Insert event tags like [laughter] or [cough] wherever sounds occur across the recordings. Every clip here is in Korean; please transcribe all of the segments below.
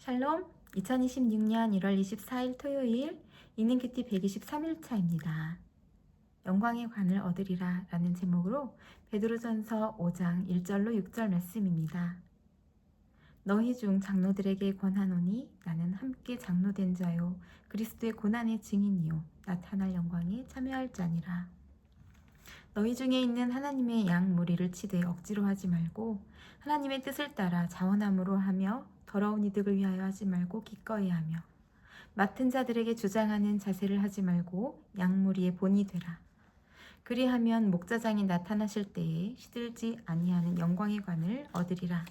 샬롬 2026년 1월 24일 토요일 이닝큐티 123일차입니다. 영광의 관을 얻으리라 라는 제목으로 베드로전서 5장 1절로 6절 말씀입니다. 너희 중 장로들에게 권하노니 나는 함께 장로된 자요 그리스도의 고난의 증인이요 나타날 영광에 참여할 자니라. 너희 중에 있는 하나님의 양 무리를 치되 억지로 하지 말고 하나님의 뜻을 따라 자원함으로 하며 더러운 이득을 위하여 하지 말고 기꺼이 하며 맡은 자들에게 주장하는 자세를 하지 말고 양 무리의 본이 되라. 그리하면 목자장이 나타나실 때에 시들지 아니하는 영광의 관을 얻으리라.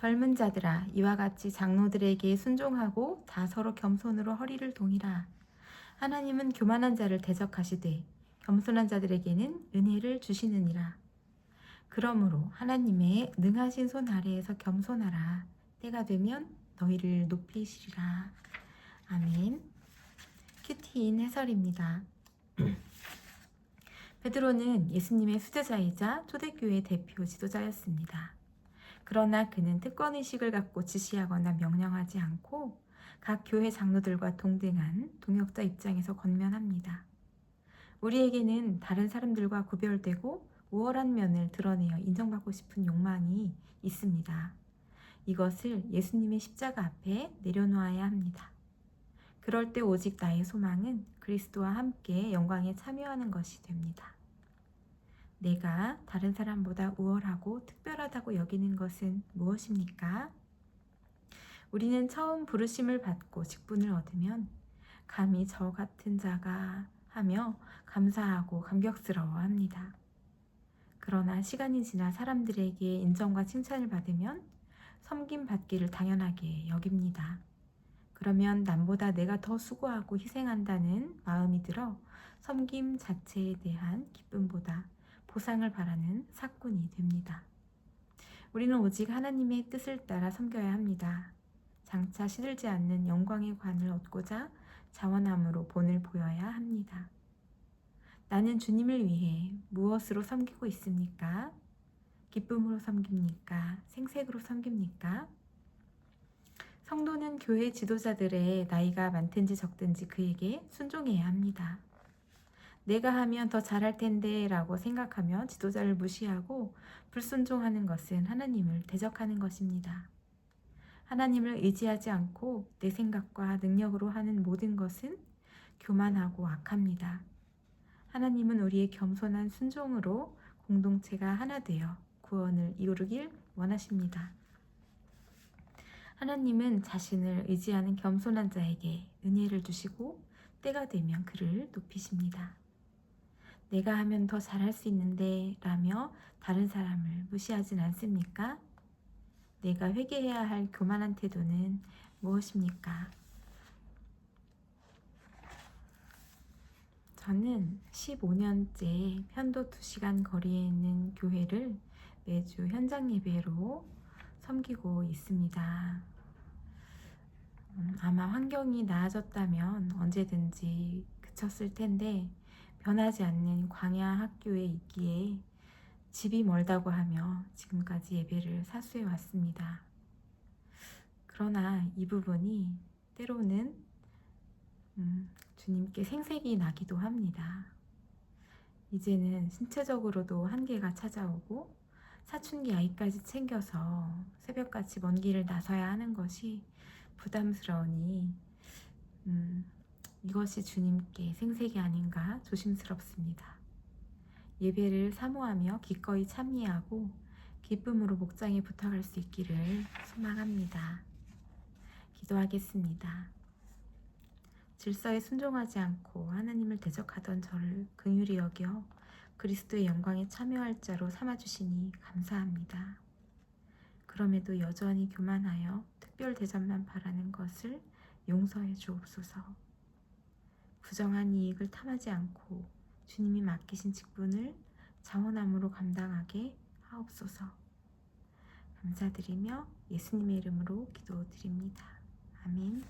젊은 자들아 이와 같이 장로들에게 순종하고 다 서로 겸손으로 허리를 동이라. 하나님은 교만한 자를 대적하시되 겸손한 자들에게는 은혜를 주시느니라. 그러므로 하나님의 능하신 손 아래에서 겸손하라. 때가 되면 너희를 높이시리라. 아멘. 큐티인 해설입니다. [clears throat] 베드로는 예수님의 수제자이자 초대교회 대표 지도자였습니다. 그러나 그는 특권의식을 갖고 지시하거나 명령하지 않고 각 교회 장로들과 동등한 동역자 입장에서 권면합니다. 우리에게는 다른 사람들과 구별되고 우월한 면을 드러내어 인정받고 싶은 욕망이 있습니다. 이것을 예수님의 십자가 앞에 내려놓아야 합니다. 그럴 때 오직 나의 소망은 그리스도와 함께 영광에 참여하는 것이 됩니다. 내가 다른 사람보다 우월하고 특별하다고 여기는 것은 무엇입니까? 우리는 처음 부르심을 받고 직분을 얻으면 감히 저 같은 자가 하며 감사하고 감격스러워 합니다. 그러나 시간이 지나 사람들에게 인정과 칭찬을 받으면 섬김 받기를 당연하게 여깁니다. 그러면 남보다 내가 더 수고하고 희생한다는 마음이 들어 섬김 자체에 대한 기쁨보다 보상을 바라는 사꾼이 됩니다. 우리는 오직 하나님의 뜻을 따라 섬겨야 합니다. 장차 시들지 않는 영광의 관을 얻고자 자원함으로 본을 보여야 합니다. 나는 주님을 위해 무엇으로 섬기고 있습니까? 기쁨으로 섬깁니까? 생색으로 섬깁니까? 성도는 교회 지도자들의 나이가 많든지 적든지 그에게 순종해야 합니다. 내가 하면 더 잘할 텐데 라고 생각하며 지도자를 무시하고 불순종하는 것은 하나님을 대적하는 것입니다. 하나님을 의지하지 않고 내 생각과 능력으로 하는 모든 것은 교만하고 악합니다. 하나님은 우리의 겸손한 순종으로 공동체가 하나 되어 구원을 이루길 원하십니다. 하나님은 자신을 의지하는 겸손한 자에게 은혜를 주시고 때가 되면 그를 높이십니다. 내가 하면 더 잘할 수 있는데 라며 다른 사람을 무시하진 않습니까? 내가 회개해야 할 교만한 태도는 무엇입니까? 저는 15년째 편도 2시간 거리에 있는 교회를 매주 현장 예배로 섬기고 있습니다. 음, 아마 환경이 나아졌다면 언제든지 그쳤을 텐데 변하지 않는 광야 학교에 있기에 집이 멀다고 하며 지금까지 예배를 사수해 왔습니다. 그러나 이 부분이 때로는 음, 주님께 생색이 나기도 합니다. 이제는 신체적으로도 한계가 찾아오고 사춘기 아이까지 챙겨서 새벽같이 먼 길을 나서야 하는 것이 부담스러우니 음, 이것이 주님께 생색이 아닌가 조심스럽습니다. 예배를 사모하며 기꺼이 참여하고 기쁨으로 목장에 부탁할 수 있기를 소망합니다. 기도하겠습니다. 질서에 순종하지 않고 하나님을 대적하던 저를 긍휼히 여겨 그리스도의 영광에 참여할 자로 삼아 주시니 감사합니다. 그럼에도 여전히 교만하여 특별 대접만 바라는 것을 용서해 주옵소서. 부정한 이익을 탐하지 않고 주님이 맡기신 직분을 자원함으로 감당하게 하옵소서. 감사드리며 예수님의 이름으로 기도드립니다. 아멘.